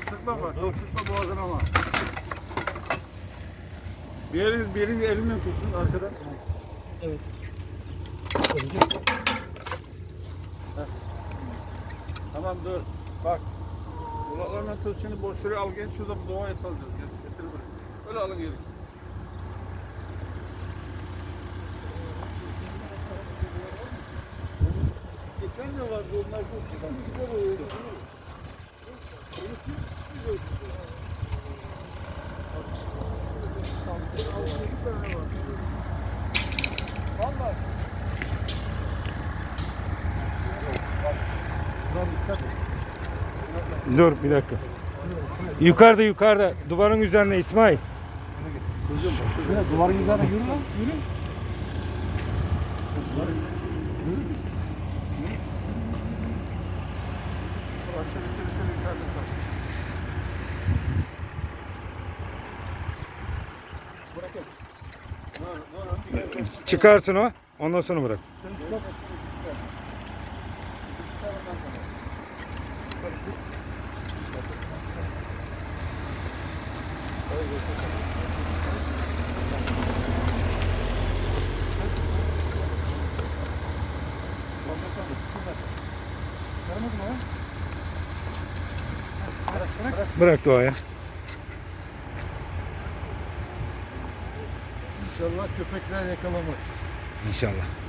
sıkma bak. Çok sıkma boğazına ama. Bir elin, bir elin elimle tutsun arkadan. Evet. Heh. Tamam dur. Bak. Kulaklarına tut şimdi boş şuraya al gel şurada bu doğaya salacağız. Gel, getir buraya. Öyle alın geri. Geçen de vardı onlar çok güzel oluyordu. Vallahi. Dur bir dakika. Yukarıda yukarıda duvarın üzerine İsmail. Duvarın üzerine yürü lan. Yürü. Aşağı yukarı şöyle yukarıda kal. Bırakın. Dur, dur, dur, gel, gel. Çıkarsın o. Ondan sonra bırak. Bırak doğaya. İnşallah köpekler yakalamaz. İnşallah.